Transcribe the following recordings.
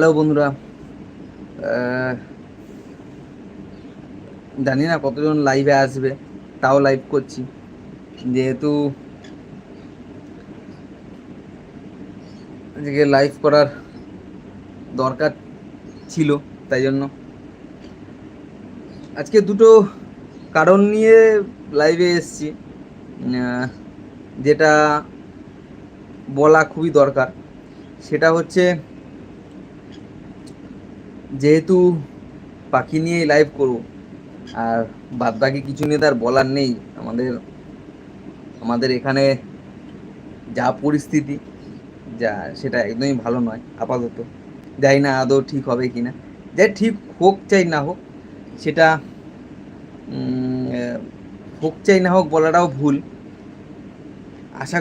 Hello বন্ধুরা জানি না কতজন লাইভে আসবে, তাও লাইভ করছি। যেহেতু আজকে লাইভ করার দরকার ছিল, তাই জন্য। আজকে দুটো কারণ নিয়ে লাইভে এসছি যেটা বলা খুবই দরকার। সেটা হচ্ছে যেহেতু পাখি নিয়েই লাইভ করব, আর বাদ বাকি কিছু নিয়ে তার বলার নেই। আমাদের আমাদের এখানে যা পরিস্থিতি, যা, সেটা একদমই ভালো নয়, আপাতত। যাই না আদৌ ঠিক হবে কি না যাই ঠিক হোক চাই না হোক, সেটা হোক চাই না হোক বলাটাও ভুল। আশা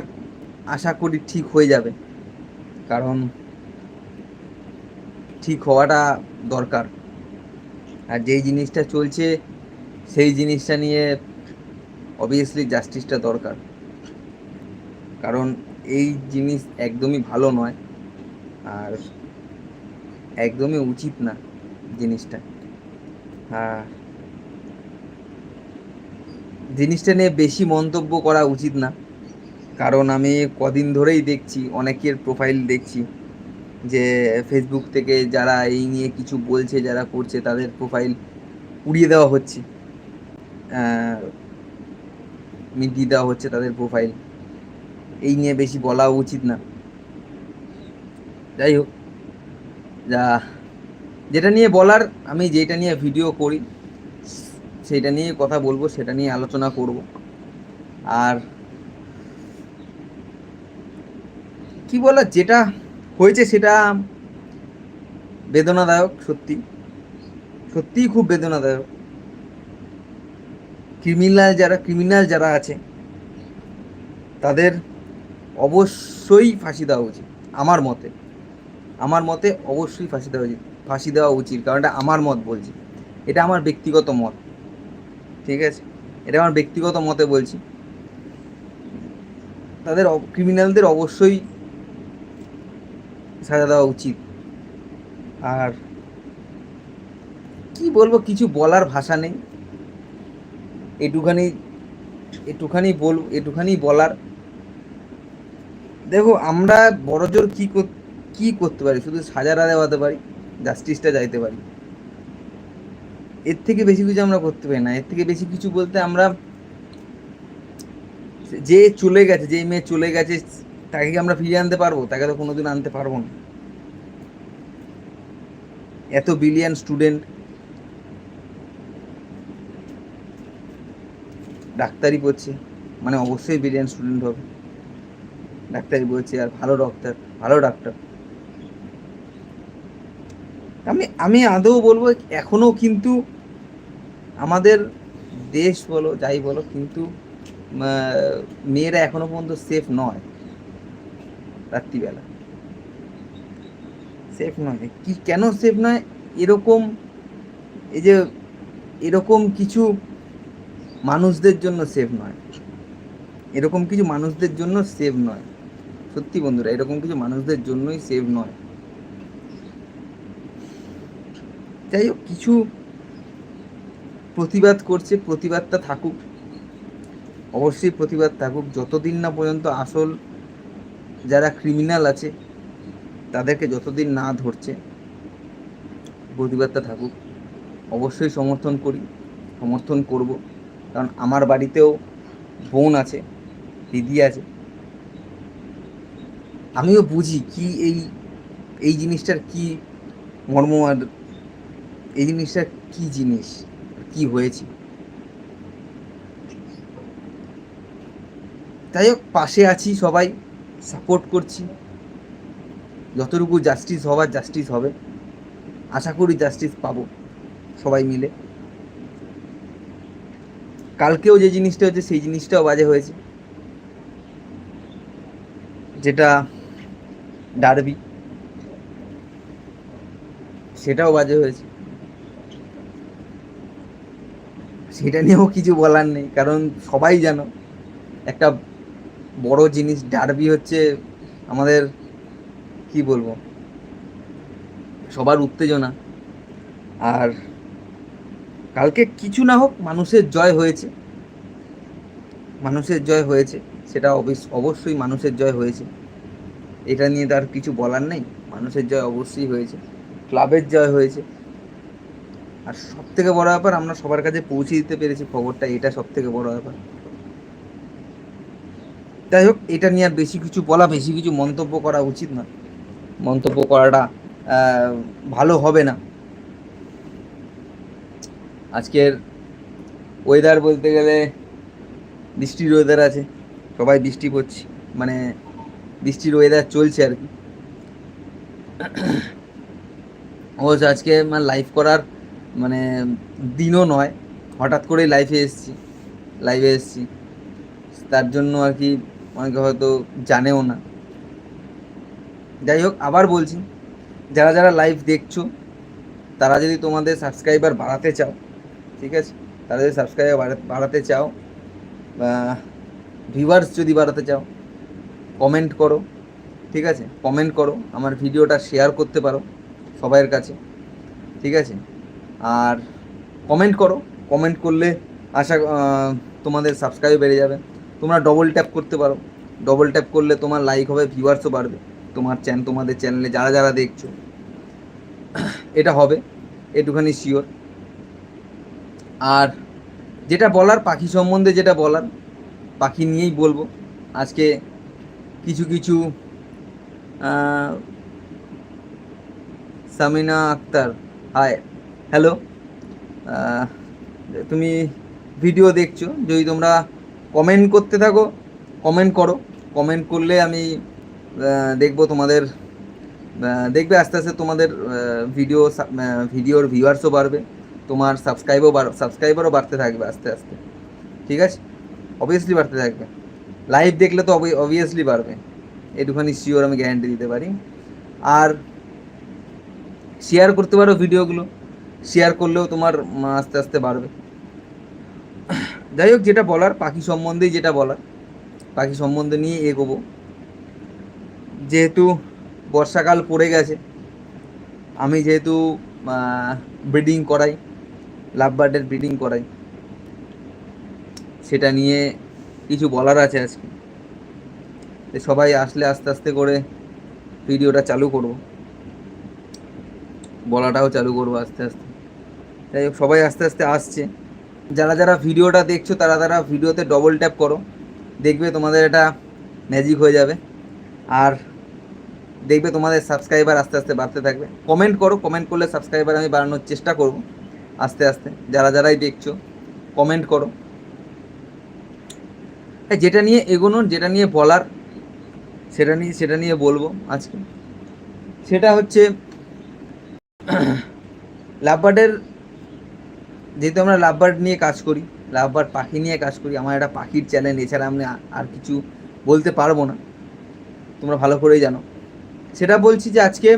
আশা করি ঠিক হয়ে যাবে। কারণ ঠিক হওয়াটা দরকার। আর যেই জিনিসটা চলছে, সেই জিনিসটা নিয়ে অবভিয়াসলি জাস্টিসটা দরকার। কারণ এই জিনিস একদমই ভালো নয়, আর একদমই উচিত না জিনিসটা। হ্যাঁ জিনিসটা নিয়ে বেশি মন্তব্য করা উচিত না। কারণ আমি কদিন ধরেই দেখছি, অনেকের প্রোফাইল দেখছি। যে ফেসবুক থেকে যারা এই নিয়ে কিছু বলছে, যারা করছে, তাদের প্রোফাইল উড়িয়ে দেওয়া হচ্ছে। মিটিয়ে দেওয়া হচ্ছে তাদের প্রোফাইল এই নিয়ে বেশি বলা উচিত না। যাই হোক, যা, যেটা নিয়ে বলার, আমি যেটা নিয়ে ভিডিও করি, সেটা নিয়ে কথা বলব, সেটা নিয়ে আলোচনা করব। আর কি বলার, যেটা হয়েছে সেটা বেদনাদায়ক, সত্যি। সত্যিই খুব বেদনাদায়ক। ক্রিমিনাল যারা ক্রিমিনাল যারা আছে, তাদের অবশ্যই ফাঁসি দেওয়া উচিত, আমার মতে। আমার মতে অবশ্যই ফাঁসি দেওয়া উচিত, ফাঁসি দেওয়া উচিত, কারণ এটা আমার মত বলছি। এটা আমার ব্যক্তিগত মত, ঠিক আছে? এটা আমার ব্যক্তিগত মতে বলছি। তাদের ক্রিমিনালদের অবশ্যই সাজা দেওয়া উচিত। আর কি বলব, কিছু বলার ভাষা নেই। এটুখানি একটুখানি বল, একটুখানি বলার। দেখো, আমরা বড় জোর কী কী করতে পারি? শুধু সাজারা দেওয়াতে পারি জাস্টিসটা যাইতে পারি। এর থেকে বেশি কিছু আমরা করতে পারি না। এর থেকে বেশি কিছু বলতে আমরা যে চলে গেছে, যে মেয়ে চলে গেছে, তাকে কি আমরা ফিরিয়ে আনতে পারব? তাকে তো কোনোদিন আনতে পারব না। এত বিলিয়ন স্টুডেন্ট ডাক্তারি পড়ছে মানে অবশ্যই বিলিয়ন স্টুডেন্ট হবে। ডাক্তারি পড়ছে আর ভালো ডক্টর ভালো ডাক্তার। আমি আমি আদৌ বলব এখনও কিন্তু আমাদের দেশ বলো, যাই বলো, কিন্তু মেয়েরা এখনও পর্যন্ত সেফ নয় রাত্রিবেলা। সেফ নয়। কি কেন সেফ নয়? এরকম, এই যে এরকম কিছু মানুষদের জন্য সেফ নয়। এরকম কিছু মানুষদের জন্য সেভ নয়। সত্যি বন্ধুরা, এরকম কিছু মানুষদের জন্যই সেভ নয়। যাই হোক, কিছু প্রতিবাদ করছে, প্রতিবাদটা থাকুক। অবশ্যই প্রতিবাদ থাকুক। যতদিন না পর্যন্ত আসল যারা ক্রিমিনাল আছে তাদেরকে যতদিন না ধরছে, প্রতিবাদটা থাকুক। অবশ্যই সমর্থন করি, সমর্থন করব। কারণ আমার বাড়িতেও বোন আছে, দিদি আছে। আমিও বুঝি কি এই এই জিনিসটার কি মর্ম আর এই জিনিসটার কি জিনিস, কি হয়েছে। যাই হোক, পাশে আছি সবাই সাপোর্ট করছি। যতটুকু জাস্টিস হবার জাস্টিস হবে, আশা করি জাস্টিস পাবো সবাই মিলে। কালকেও যে জিনিসটা হয়েছে, সেই জিনিসটাও বাজে হয়েছে। যেটা ডারবি সেটাও বাজে হয়েছে। সেটা নিয়েও কিছু বলার নেই, কারণ সবাই জানো, একটা বড় জিনিস ডারবি হচ্ছে আমাদের কি বলব? সবার উত্তেজনা। আর কালকে কিছু না হোক মানুষের জয় হয়েছে। মানুষের জয় হয়েছে, সেটা অবশ্য- অবশ্যই মানুষের জয় হয়েছে। এটা নিয়ে তার কিছু বলার নেই। মানুষের জয় অবশ্যই হয়েছে। ক্লাবের জয় হয়েছে। আর সব থেকে বড় ব্যাপার, আমরা সবার কাছে পৌঁছে দিতে পেরেছি খবরটা, এটা সব থেকে বড় ব্যাপার। যাই হোক, এটা নিয়ে আর বেশি কিছু বলা, বেশি কিছু মন্তব্য করা উচিত না মন্তব্য করাটা ভালো হবে না। আজকের ওয়েদার বলতে গেলে বৃষ্টির ওয়েদার আছে, সবাই বৃষ্টি পড়ছে মানে বৃষ্টির ওয়েদার চলছে আর কি। অবশ্য আজকে মানে লাইভ করার মানে দিনও নয়, হঠাৎ করে লাইভে এসেছি লাইভে এসেছি। তার জন্য আর কি অনেকে হয়তো জানেও না। যাই হোক, আবার বলছি, যারা যারা লাইভ দেখছ, তারা যদি তোমাদের সাবস্ক্রাইবার বাড়াতে চাও, ঠিক আছে? তারা যদি সাবস্ক্রাইবার বাড়াতে চাও ভিউয়ার্স যদি বাড়াতে চাও কমেন্ট করো, ঠিক আছে? কমেন্ট করো, আমার ভিডিওটা শেয়ার করতে পারো সবাইয়ের কাছে, ঠিক আছে? আর কমেন্ট করো কমেন্ট করলে আশা তোমাদের সাবস্ক্রাইব বেড়ে যাবে। তোমরা ডবল ট্যাপ করতে পারো। ডবল ট্যাপ করলে তোমার লাইক হবে ভিউয়ার্সও বাড়বে। তোমার চ্যান, তোমাদের চ্যানেলে যারা যারা দেখছ, এটা হবে এটুখানি শিওর আর যেটা বলার, পাখি সম্বন্ধে যেটা বলার, পাখি নিয়েই বলব। আজকে কিছু কিছু Samina Akhtar hi hello video video দেখছ, যদি তোমরা কমেন্ট করতে থাকো কমেন্ট করো। কমেন্ট করলে আমি দেখব তোমাদের দেখবে আস্তে আস্তে তোমাদের ভিডিও ভিডিওর ভিউয়ার্সও বাড়বে, তোমার সাবস্ক্রাইবও সাবস্ক্রাইবারও বাড়তে থাকবে আস্তে আস্তে, ঠিক আছে? অবভিয়াসলি বাড়তে থাকবে। লাইভ দেখলে তো অবভিয়াসলি বাড়বে, এটুখানি শিওর আমি গ্যারান্টি দিতে পারি। আর শেয়ার করতে পারো ভিডিওগুলো শেয়ার করলেও তোমার আস্তে আস্তে বাড়বে। যাই হোক, যেটা বলার, পাখি সম্বন্ধেই যেটা বলার, পাখি সম্বন্ধে নিয়ে এগোবো। যেহেতু বর্ষাকাল পড়ে গেছে, আমি যেহেতু ব্রিডিং করাই লাভ বার্ডের ব্রিডিং করাই, সেটা নিয়ে কিছু বলার আছে আজকে। সবাই আসলে আস্তে আস্তে করে ভিডিওটা চালু করব। বলাটাও চালু করব আস্তে আস্তে। হোক, সবাই আস্তে আস্তে আসছে। যারা যারা ভিডিওটা দেখছ, তারা তারা ভিডিওতে ডবল ট্যাপ করো। দেখবে তোমাদের এটা ম্যাজিক হয়ে যাবে। আর দেখবে তোমাদের সাবস্ক্রাইবার আস্তে আস্তে বাড়তে থাকবে। কমেন্ট করো কমেন্ট করলে সাবস্ক্রাইবার আমি বাড়ানোর চেষ্টা করব আস্তে আস্তে। যারা যারাই দেখছ কমেন্ট করো। যেটা নিয়ে এগোনোর যেটা নিয়ে বলার, সেটা নিয়ে সেটা নিয়ে বলব আজকে। সেটা হচ্ছে, লাভবার্ডের, যেহেতু আমরা লাভবার্ড নিয়ে কাজ করি, লাভবার্ড পাখি নিয়ে কাজ করি, আমার একটা পাখির চ্যানেল এছাড়া আমি আর কিছু বলতে পারব না। তোমরা ভালো করেই জানো। সেটা বলছি যে আজকে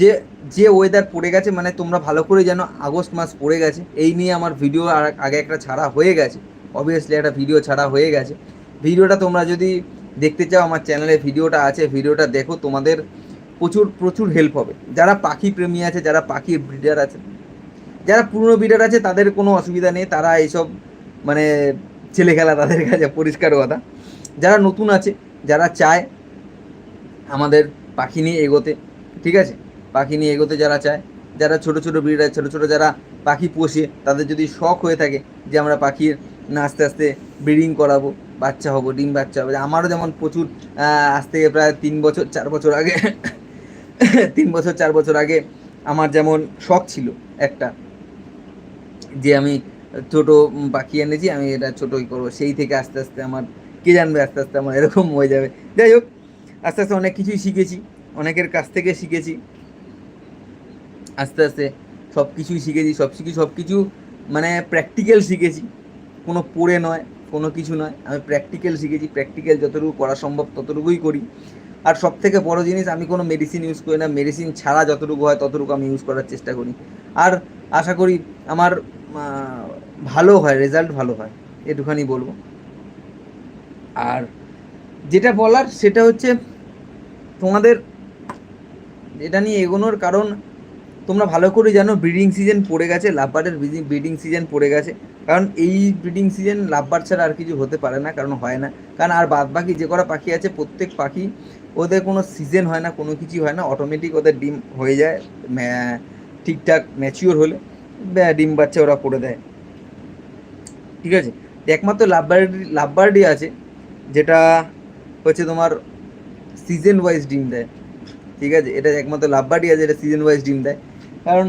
যে যে ওয়েদার পড়ে গেছে মানে তোমরা ভালো করে জানো, আগস্ট মাস পড়ে গেছে। এই নিয়ে আমার ভিডিও আগে একটা ছাড়া হয়ে গেছে। অবভিয়াসলি একটা ভিডিও ছাড়া হয়ে গেছে। ভিডিওটা তোমরা যদি দেখতে চাও, আমার চ্যানেলে ভিডিওটা আছে ভিডিওটা দেখো, তোমাদের প্রচুর প্রচুর হেল্প হবে। যারা পাখি প্রেমী আছে, যারা পাখির ব্রিডার আছে, যারা পুরনো ব্রিডার আছে, তাদের কোনো অসুবিধা নেই। তারা এইসব মানে ছেলে খেলা তাদের কাছে পরিষ্কার কথা। যারা নতুন আছে, যারা চায় আমাদের পাখি নিয়ে এগোতে, ঠিক আছে? পাখি নিয়ে এগোতে যারা চায়, যারা ছোট ছোট ব্রিডার ছোট ছোট যারা পাখি পোষে, তাদের যদি শখ হয়ে থাকে যে আমরা পাখির আস্তে আস্তে ব্রিডিং করাবো, বাচ্চা হব, ডিম বাচ্চা হবে। আমারও যেমন প্রচুর আজ থেকে প্রায় তিন বছর, চার বছর আগে, তিন বছর, চার বছর আগে আমার যেমন শখ ছিল একটা, যে আমি ছোট পাখি এনেছি, আমি এটা ছোটোই করব। সেই থেকে আস্তে আস্তে আমার, কে জানবে আস্তে আস্তে আমার এরকম হয়ে যাবে। যাই হোক আস্তে আস্তে অনেক কিছুই শিখেছি, অনেকের কাছ থেকে শিখেছি। আস্তে আস্তে সব কিছুই শিখেছি, সব কিছু সব কিছু মানে প্র্যাকটিক্যাল শিখেছি। কোনো পড়ে নয়, কোনো কিছু নয়। আমি প্র্যাকটিক্যাল শিখেছি প্র্যাকটিক্যাল যতটুকু করা সম্ভব ততটুকুই করি। আর সব থেকে বড় জিনিস, আমি কোনো মেডিসিন ইউজ করি না। মেডিসিন ছাড়া যতটুকু হয় ততটুকু আমি ইউজ করার চেষ্টা করি। আর আশা করি আমার ভালো হয় রেজাল্ট ভালো হয়। এটুখানি বলব। আর যেটা বলার সেটা হচ্ছে তোমাদের এটা নিয়ে এগোনোর কারণ তোমরা ভালো করে জানো ব্রিডিং সিজন পড়ে গেছে লাভবার্ডের ব্রিডিং সিজন পড়ে গেছে। কারণ এই ব্রিডিং সিজন লাভবার্ড ছাড়া আর কিছু হতে পারে না, কারণ হয় না। কারণ আর বাদ বাকি যে কটা পাখি আছে, প্রত্যেক পাখি ওদের কোনো সিজন হয় না, কোনো কিছু হয় না। অটোমেটিক ওদের ডিম হয়ে যায় ঠিকঠাক ম্যাচিওর হলে ডিম বাচ্চা ওরা করে দেয়। ঠিক আছে? একমাত্র লাভবার্ড লাভবার্ডই আছে, যেটা হচ্ছে তোমার সিজন ওয়াইজ ডিম দেয়। ঠিক আছে? এটা একমাত্র লাভবার্ডই আছে, এটা সিজন ওয়াইজ ডিম দেয়। কারণ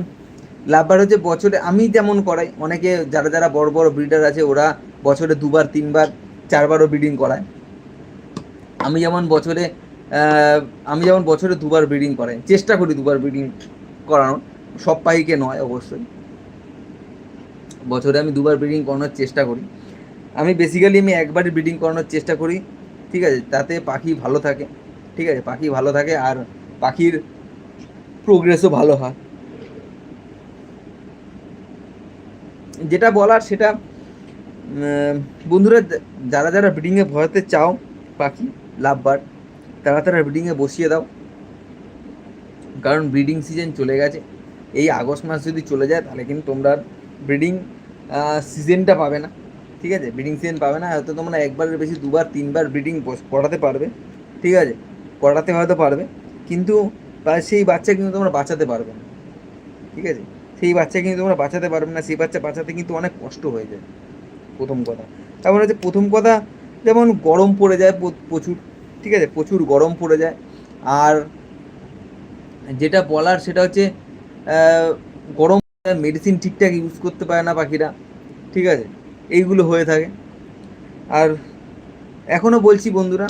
লাভবার হচ্ছে বছরে, আমি যেমন করাই, অনেকে যারা যারা বড় বড় ব্রিডার আছে, ওরা বছরে দুবার, তিনবার, চারবারও ব্রিডিং করায়। আমি যেমন বছরে আমি যেমন বছরে দুবার ব্রিডিং করাই, চেষ্টা করি দুবার ব্রিডিং করানোর, সব পাখিকে নয় অবশ্যই। বছরে আমি দুবার ব্রিডিং করানোর চেষ্টা করি। আমি বেসিক্যালি আমি একবারই ব্রিডিং করানোর চেষ্টা করি। ঠিক আছে, তাতে পাখি ভালো থাকে, ঠিক আছে, পাখি ভালো থাকে আর পাখির প্রোগ্রেসও ভালো হয়। যেটা বলার সেটা বন্ধুরা, যারা যারা ব্রিডিংয়ে ভরাতে চাও, পাখি লাভ লাভবার, তারা তারা ব্রিডিংয়ে বসিয়ে দাও। কারণ ব্রিডিং সিজন চলে গেছে। এই আগস্ট মাস যদি চলে যায়, তাহলে কিন্তু তোমরা ব্রিডিং সিজনটা পাবে না। ঠিক আছে? ব্রিডিং সিজন পাবে না, হয়তো তোমরা একবারের বেশি দুবার, তিনবার ব্রিডিং করাতে পারবে। ঠিক আছে? করাতে হয়তো পারবে। কিন্তু সেই বাচ্চা কিন্তু তোমরা বাঁচাতে পারবে না। ঠিক আছে? সেই বাচ্চা কিন্তু তোমরা বাঁচাতে পারবে না, সেই বাচ্চা বাঁচাতে কিন্তু অনেক কষ্ট হয়ে যায়। প্রথম কথা। তারপর হচ্ছে প্রথম কথা, যেমন গরম পড়ে যায় প্রচুর। ঠিক আছে? প্রচুর গরম পড়ে যায়। আর যেটা বলার সেটা হচ্ছে গরম মেডিসিন ঠিকঠাক ইউজ করতে পারে না পাখিরা। ঠিক আছে? এইগুলো হয়ে থাকে। আর এখনও বলছি বন্ধুরা,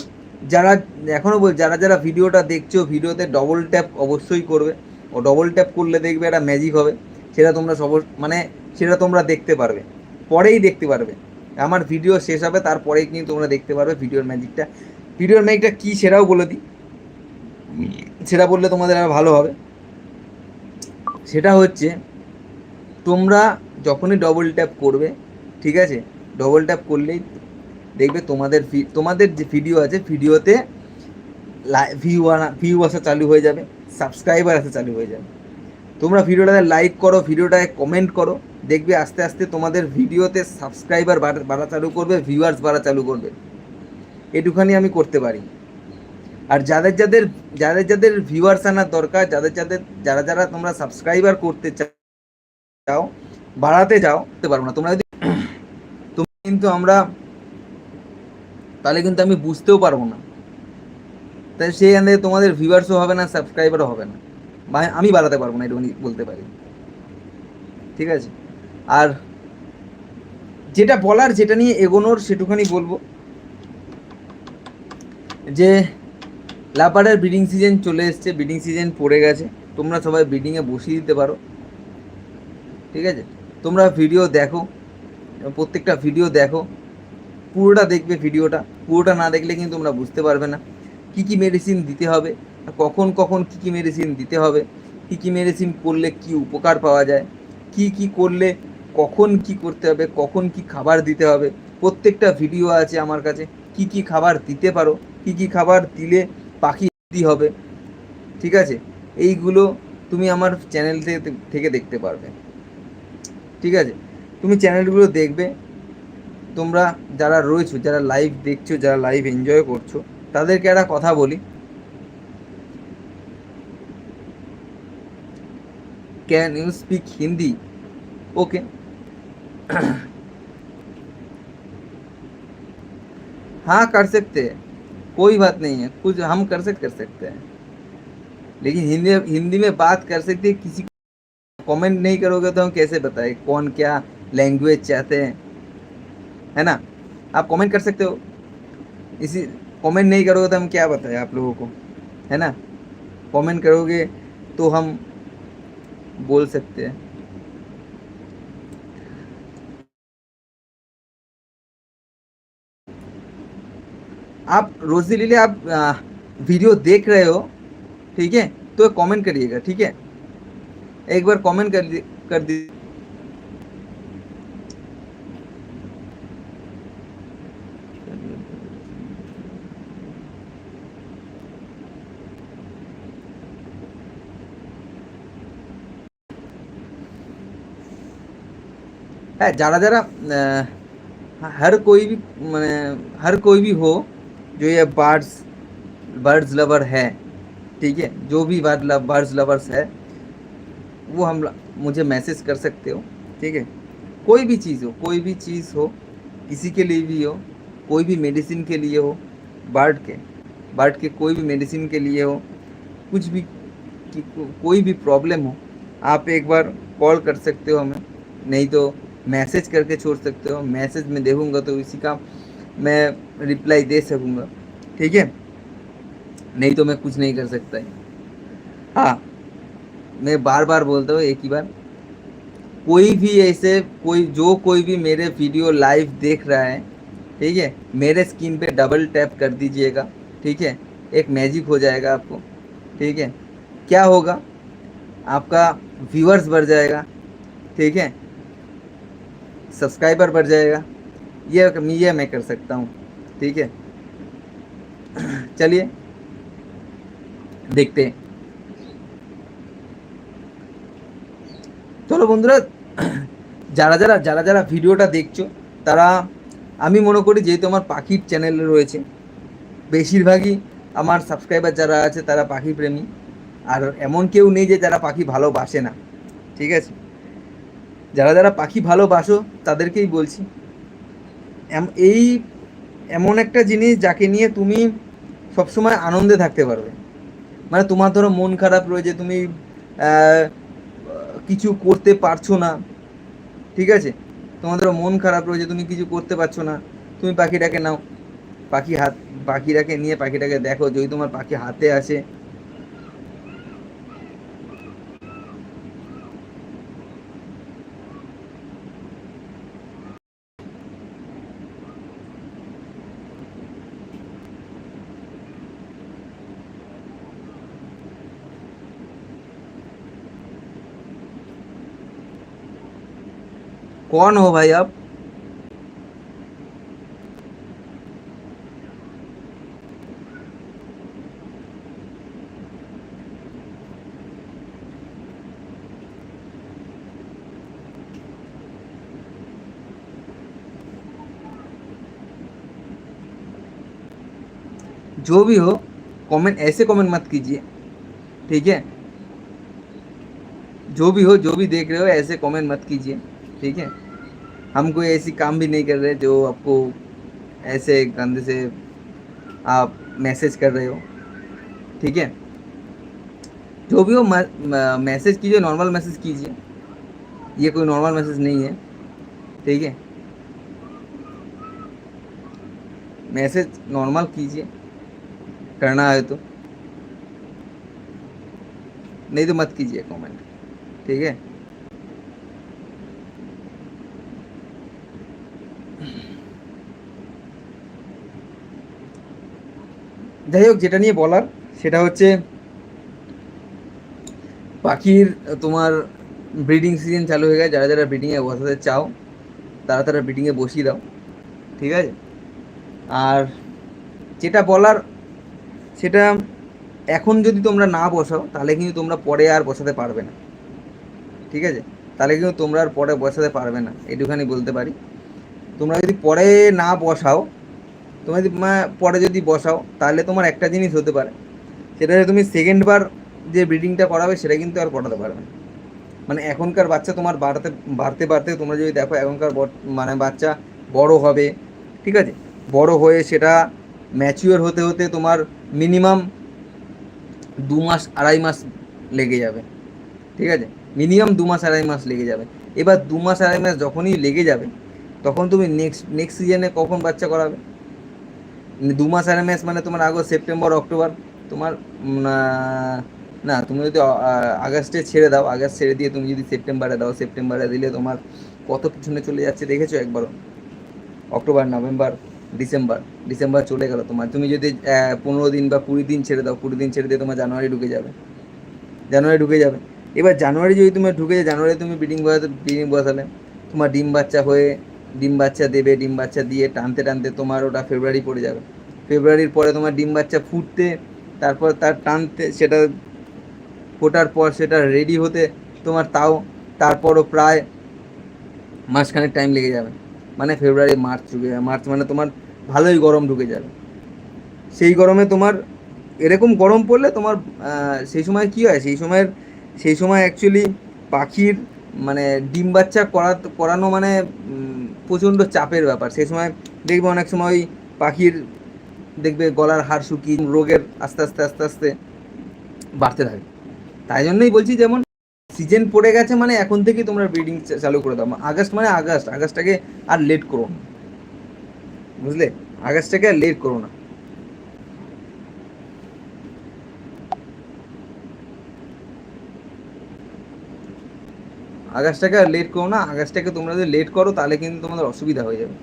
যারা এখনও বল, যারা যারা ভিডিওটা দেখছ, ভিডিওতে ডবল ট্যাপ অবশ্যই করবে। ও ডবল ট্যাপ করলে দেখবে একটা ম্যাজিক হবে। সেটা তোমরা সব মানে সেটা তোমরা দেখতে পারবে। পরেই দেখতে পারবে। আমার ভিডিও শেষ হবে, তারপরেই কিন্তু তোমরা দেখতে পারবে ভিডিওর ম্যাজিকটা ভিডিওর ম্যাজিকটা কী সেটাও বলে দিই। সেটা বললে তোমাদের আর ভালো হবে। সেটা হচ্ছে, তোমরা যখনই ডবল ট্যাপ করবে ঠিক আছে? ডবল ট্যাপ করলেই দেখবে তোমাদের তোমাদের যে ভিডিও আছে ভিডিওতে ভিউ ভিউ আসা চালু হয়ে যাবে সাবস্ক্রাইবার আসা চালু হয়ে যাবে। তোমরা ভিডিওটাতে লাইক করো, ভিডিওটায় কমেন্ট করো, দেখবে আস্তে আস্তে তোমাদের ভিডিওতে সাবস্ক্রাইবার বাড়া চালু করবে ভিউয়ার্স বাড়া চালু করবে। এটুখানি আমি করতে পারি। আর যাদের যাদের যাদের যাদের ভিউয়ার্স আনার দরকার, যাদের যাদের, যারা যারা তোমরা সাবস্ক্রাইবার করতে চাও, বাড়াতে চাও, করতে পারব না। তোমরা যদি কিন্তু আমরা তাহলে কিন্তু আমি বুঝতেও পারব না। তাই সেই থেকে তোমাদের ভিউয়ার্সও হবে না সাবস্ক্রাইবারও হবে না। আমি বাড়াতে পারব না, এটুকুনি বলতে পারি। ঠিক আছে? আর যেটা বলার, যেটা নিয়ে এগোনোর সেটুখানি বলব। যে লাপাডার ব্রিডিং সিজন চলে এসছে ব্রিডিং সিজন পড়ে গেছে। তোমরা সবাই ব্রিডিংয়ে বসিয়ে দিতে পারো। ঠিক আছে? তোমরা ভিডিও দেখো। প্রত্যেকটা ভিডিও দেখো। পুরোটা দেখবে ভিডিওটা পুরোটা না দেখলে কিন্তু তোমরা বুঝতে পারবে না কী কী মেডিসিন দিতে হবে কখন কখন কী কী মেডিসিন দিতে হবে, কী কী মেডিসিন করলে কি উপকার পাওয়া যায়, কি কি করলে কখন কি করতে হবে, কখন কি খাবার দিতে হবে, প্রত্যেকটা ভিডিও আছে আমার কাছে। কি কি খাবার দিতে পারো, কি কি খাবার দিলে পাখি হবে, ঠিক আছে? এইগুলো তুমি আমার চ্যানেল থেকে দেখতে পারবে, ঠিক আছে? তুমি চ্যানেলগুলো দেখবে তোমরা যারা রয়েছো যারা লাইভ দেখছো যারা লাইভ এনজয় করছো তাদেরকে একটা কথা বলি can you speak Hindi okay हाँ कर सकते हैं कोई बात नहीं है कुछ हम कर सकते कर सकते हैं लेकिन हिंदी हिंदी में बात कर सकते हैं किसी कमेंट नहीं करोगे तो हम कैसे बताएं कौन क्या लैंग्वेज चाहते हैं। है ना? आप कमेंट कर सकते हो। इसी कमेंट नहीं करोगे तो हम क्या बताएँ आप लोगों को? है ना? कमेंट करोगे तो हम बोल सकते हैं। आप रोजी लीले आप आ, वीडियो देख रहे हो ठीक है? तो कमेंट करिएगा ठीक है? एक बार कमेंट कर कर दी है, ज़्यादा ज़्यादा हर कोई भी हर कोई भी हो, जो ये बर्ड्स बर्ड्स लवर है, ठीक है, जो भी बर्ड लव, बर्ड्स लवर्स है, वो हम मुझे मैसेज कर सकते हो, ठीक है? कोई भी चीज़ हो, कोई भी चीज़ हो, किसी के लिए भी हो, कोई भी मेडिसिन के लिए हो, बर्ड के बर्ड के कोई भी मेडिसिन के लिए हो, कुछ भी कोई भी प्रॉब्लम हो, आप एक बार कॉल कर सकते हो हमें, नहीं तो मैसेज करके छोड़ सकते हो, मैसेज में देखूँगा तो इसी का मैं रिप्लाई दे सकूँगा। ठीक है? नहीं तो मैं कुछ नहीं कर सकता हाँ। मैं बार बार बोलता हूँ, एक ही बार। कोई भी ऐसे, कोई, जो कोई भी मेरे वीडियो लाइव देख रहा है, ठीक है? मेरे स्क्रीन पे डबल टैप कर दीजिएगा, ठीक है? एक मैजिक हो जाएगा आपको, ठीक है? क्या होगा? आपका व्यूअर्स बढ़ जाएगा, ठीक है? सब्सक्राइबर बढ़ जाएगा ये ये मैं कर सकता हूँ ठीक है चलिए देखते हैं চলো বন্ধুরা যারা যারা যারা যারা ভিডিওটা দেখছো তারা আমি মনে করি যেহেতু আমার পাখির চ্যানেল রয়েছে বেশিরভাগই আমার সাবস্ক্রাইবার যারা আছে তারা পাখি প্রেমী আর এমন কেউ নেই যে যারা পাখি ভালোবাসে না ঠিক আছে যারা যারা পাখি ভালোবাসো, তাদেরকেই বলছি। এই এমন একটা জিনিস যাকে নিয়ে তুমি সবসময় আনন্দে থাকতে পারবে। মানে তোমার ধরো মন খারাপ রয়েছে, তুমি কিছু করতে পারছ না, ঠিক আছে? তোমার ধরো মন খারাপ রয়েছে, তুমি কিছু করতে পারছ না, তুমি পাখিটাকে নাও। পাখি হাত, পাখিটাকে নিয়ে পাখিটাকে দেখো, যদি তোমার পাখি হাতে আসে कौन हो भाई आप? जो भी हो कमेंट ऐसे कमेंट मत कीजिए, ठीक है? जो भी हो, जो भी देख रहे हो, ऐसे कमेंट मत कीजिए। ठीक है? हम कोई ऐसी काम भी नहीं कर रहे जो आपको ऐसे गंदे से आप मैसेज कर रहे हो, ठीक है? जो भी हो मैसेज कीजिए नॉर्मल मैसेज कीजिए। ये कोई नॉर्मल मैसेज नहीं है, ठीक है? मैसेज नॉर्मल कीजिए, करना है तो। नहीं तो मत कीजिए कमेंट ठीक है? যাই হোক, যেটা নিয়ে বলার, সেটা হচ্ছে পাখির তোমার ব্রিডিং সিজন চালু হয়ে গেছে। যারা যারা ব্রিডিংয়ে বসাতে চাও, তারা তারা ব্রিডিংয়ে বসিয়ে দাও। ঠিক আছে? আর যেটা বলার, সেটা এখন যদি তোমরা না বসাও, তাহলে কিন্তু তোমরা পরে আর বসাতে পারবে না। ঠিক আছে? তাহলে কিন্তু তোমরা আর পরে বসাতে পারবে না। এটুখানি বলতে পারি। তোমরা যদি পরে না বসাও তোমরা যদি পরে যদি বসাও, তাহলে তোমার একটা জিনিস হতে পারে। সেটা তুমি সেকেন্ড বার যে ব্রিডিংটা করাবে, সেটা কিন্তু আর করাতে পারবে না। মানে এখনকার বাচ্চা তোমার বাড়তে বাড়তে বাড়তে তোমরা যদি দেখো, এখনকার মানে বাচ্চা বড় হবে, ঠিক আছে? বড় হয়ে সেটা ম্যাচিওর হতে হতে তোমার মিনিমাম দু মাস, আড়াই মাস লেগে যাবে। ঠিক আছে? মিনিমাম দু মাস, আড়াই মাস লেগে যাবে। এবার দু মাস, আড়াই মাস যখনই লেগে যাবে, তখন তুমি নেক্সট নেক্সট সিজনে কখন বাচ্চা করাবে? দু মাস আড়াই মাস মানে তোমার আগস্ট, সেপ্টেম্বর, অক্টোবর, তোমার না, তুমি যদি আগস্টে ছেড়ে দাও, আগস্ট ছেড়ে দিয়ে তুমি যদি সেপ্টেম্বরে দাও, সেপ্টেম্বরে দিলে তোমার কত পিছনে চলে যাচ্ছে দেখেছ একবারও? অক্টোবর, নভেম্বর, ডিসেম্বর ডিসেম্বর চলে গেল তোমার। তুমি যদি পনেরো দিন বা কুড়ি দিন ছেড়ে দাও, কুড়ি দিন ছেড়ে দিয়ে তোমার জানুয়ারি ঢুকে যাবে। জানুয়ারি ঢুকে যাবে। এবার জানুয়ারি যদি তুমি ঢুকে যায়, জানুয়ারি তুমি ব্রিডিং বসাতে, ব্রিডিং বসালে, তোমার ডিম বাচ্চা হয়ে ডিম বাচ্চা দেবে, ডিম বাচ্চা দিয়ে টানতে টানতে তোমার ওটা ফেব্রুয়ারি পড়ে যাবে। ফেব্রুয়ারির পরে তোমার ডিম বাচ্চা ফুটতে, তারপর তার টানতে, সেটা ফোটার পর সেটা রেডি হতে তোমার তাও তারপরও প্রায় মাসখানেক টাইম লেগে যাবে। মানে ফেব্রুয়ারি মার্চ ঢুকে যাবে। মার্চ মানে তোমার ভালোই গরম ঢুকে যাবে। সেই গরমে তোমার এরকম গরম পড়লে তোমার সেই সময় কি হয়? সেই সময়ের, সেই সময় অ্যাকচুয়ালি পাখির মানে ডিম বাচ্চা করা করানো মানে প্রচণ্ড চাপের ব্যাপার। সেই সময় দেখবে অনেক সময় পাখির দেখবে গলার হাড় শুকিয়ে রোগের আস্তে আস্তে আস্তে আস্তে বাড়তে থাকে। তাই জন্যই বলছি যেমন সিজন পড়ে গেছে মানে এখন থেকেই তোমরা ব্রিডিং চালু করে দাও। আগস্ট মানে আগস্ট। আগস্টটাকে আর লেট করো না। বুঝলে? আগস্টটাকে আর লেট করো না। আগস্টটাকে আর লেট করো না আগস্টটাকে তোমরা যদি লেট করো, তাহলে কিন্তু তোমাদের অসুবিধা হয়ে যাবে।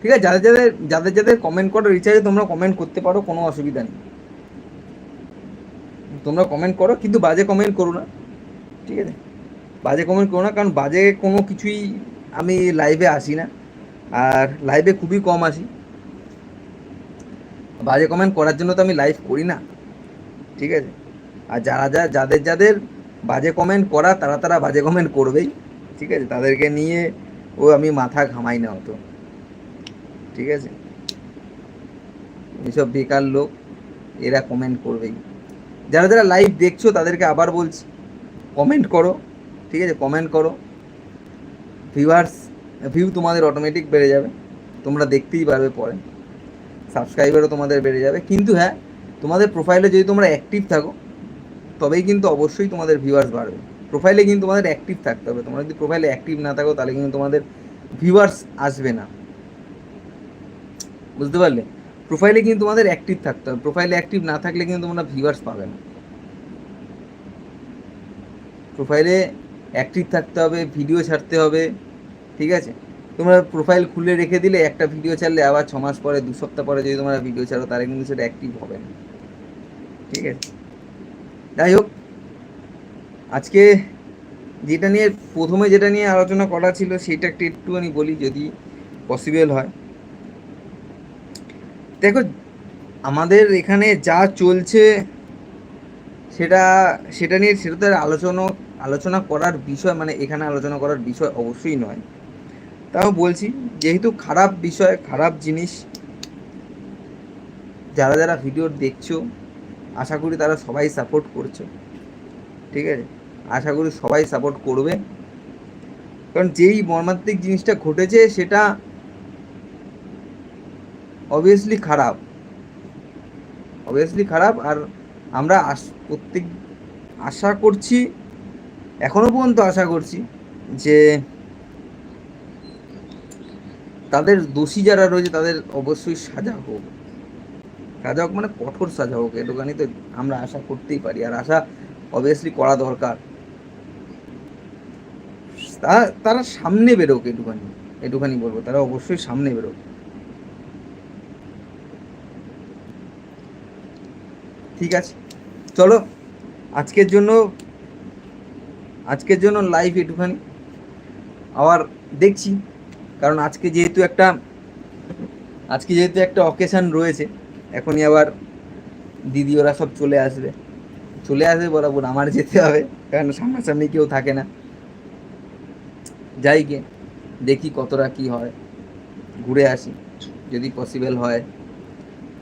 ঠিক আছে, যাদের যাদের যাদের যাদের কমেন্ট করো রিচার্জে তোমরা কমেন্ট করতে পারো, কোনো অসুবিধা নেই। তোমরা কমেন্ট করো, কিন্তু বাজে কমেন্ট করো না। ঠিক আছে? বাজে কমেন্ট করো না, কারণ বাজে কোনো কিছুই আমি লাইভে আসি না। আর লাইভে খুবই কম আসি। বাজে কমেন্ট করার জন্য তো আমি লাইভ করি না। ঠিক আছে? আর যারা যা, যাদের যাদের বাজে কমেন্ট করা, তারা তারা বাজে কমেন্ট করবেই। ঠিক আছে? তাদেরকে নিয়ে ও আমি মাথা ঘামাই না অত। ঠিক আছে? এইসব বেকার লোক, এরা কমেন্ট করবেই। যারা যারা লাইভ দেখছ, তাদেরকে আবার বলছি কমেন্ট করো, ঠিক আছে? কমেন্ট করো। ভিউয়ার্স ভিউ তোমাদের অটোমেটিক বেড়ে যাবে। তোমরা দেখতেই পারবে পরে। সাবস্ক্রাইবারও তোমাদের বেড়ে যাবে। কিন্তু হ্যাঁ তোমাদের প্রোফাইলে যদি তোমরা অ্যাক্টিভ থাকো, তবেই কিন্তু অবশ্যই তোমাদের ভিউয়ার্স বাড়বে। প্রোফাইলে কিন্তু তোমাদের অ্যাক্টিভ থাকতে হবে। তোমরা যদি প্রোফাইলে অ্যাক্টিভ না থাকো, তাহলে কিন্তু তোমাদের ভিউয়ার্স আসবে না। বুঝতে পারলে? প্রোফাইলে কিন্তু তোমাদের অ্যাক্টিভ থাকতে হবে। প্রোফাইলে অ্যাক্টিভ না থাকলে কিন্তু তোমরা ভিউয়ার্স পাবে না। প্রোফাইলে অ্যাক্টিভ থাকতে হবে ভিডিও ছাড়তে হবে, ঠিক আছে? তোমরা প্রোফাইল খুলে রেখে দিলে একটা ভিডিও ছাড়লে আবার ছ মাস পরে, দু সপ্তাহ পরে যদি তোমরা ভিডিও ছাড়ো, তাহলে কিন্তু সেটা অ্যাক্টিভ হবে না। ঠিক আছে? যাই হোক, আজকে যেটা নিয়ে, প্রথমে যেটা নিয়ে আলোচনা করা ছিল সেটা একটু একটুখানি বলি, যদি পসিবল হয়। দেখো, আমাদের এখানে যা চলছে সেটা সেটা নিয়ে সেটা তো আলোচনা আলোচনা করার বিষয় মানে এখানে আলোচনা করার বিষয় অবশ্যই নয়। তাও বলছি, যেহেতু খারাপ বিষয়, খারাপ জিনিস, যারা যারা ভিডিও দেখছ, আশা করি তারা সবাই সাপোর্ট করছ। ঠিক আছে? আশা করি সবাই সাপোর্ট করবে। কারণ যেই মর্মান্তিক জিনিসটা ঘটেছে, সেটা অবভিয়াসলি খারাপ অবভিয়াসলি খারাপ আর আমরা প্রত্যেক, আশা করছি, এখনও পর্যন্ত আশা করছি যে তাদের দোষী যারা রয়েছে তাদের অবশ্যই সাজা হোক। সাজা হোক মানে কঠোর সাজা হোক এটুখানি তো আমরা আশা করতেই পারি। আর আশা অবভিয়াসলি করা দরকার। তারা তারা সামনে বেরোক এটুখানি এটুখানি বলব, তারা অবশ্যই সামনে বেরোক। ঠিক আছে। চলো, আজকের জন্য আজকের জন্য লাইভ একটুখানি আবার দেখছি। কারণ আজকে যেহেতু একটা, আজকে যেহেতু একটা অকেশান রয়েছে, এখনই আবার দিদি ওরা সব চলে আসবে। চলে আসবে বরাবর, আমার যেতে হবে, কারণ সামনাসামনি কেউ থাকে না। যাই গে দেখি কতটা কি হয়। ঘুরে আসি, যদি পসিবল হয়।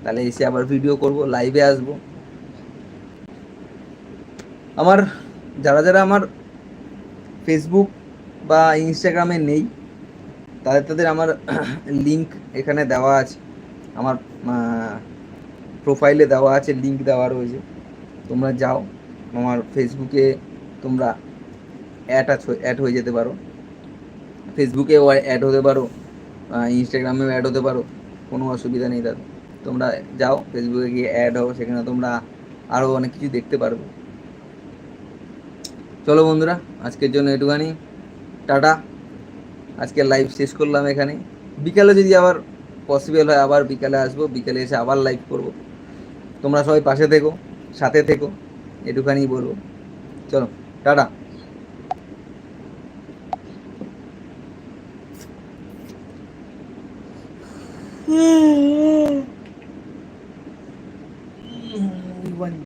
তাহলে এসে আবার ভিডিও করব লাইভে আসব। আমার, যারা যারা আমার ফেসবুক বা ইনস্টাগ্রামে নেই, তাদের তাদের আমার লিংক এখানে দেওয়া আছে। আমার প্রোফাইলে দেওয়া আছে লিংক দেওয়া রয়েছে। তোমরা যাও, আমার ফেসবুকে তোমরা অ্যাড অ্যাড হয়ে যেতে পারো। ফেসবুকেও অ্যাড হতে পারো ইনস্টাগ্রামেও অ্যাড হতে পারো, কোনো অসুবিধা নেই দাদা তোমরা যাও ফেসবুকে গিয়ে অ্যাড হও, সেখানে তোমরা আরও অনেক কিছু দেখতে পারবে। চলো বন্ধুরা, আজকের জন্য একটুখানি টাটা। আজকের লাইভ শেষ করলাম এখানে বিকালে যদি আবার পসিবল হয়, আবার বিকালে আসব। বিকালে এসে আবার লাইভ করব। তোমরা সবাই পাশে থেকো, সাথে থেকো এটুখানি বলব। চলো, টাটা। হুম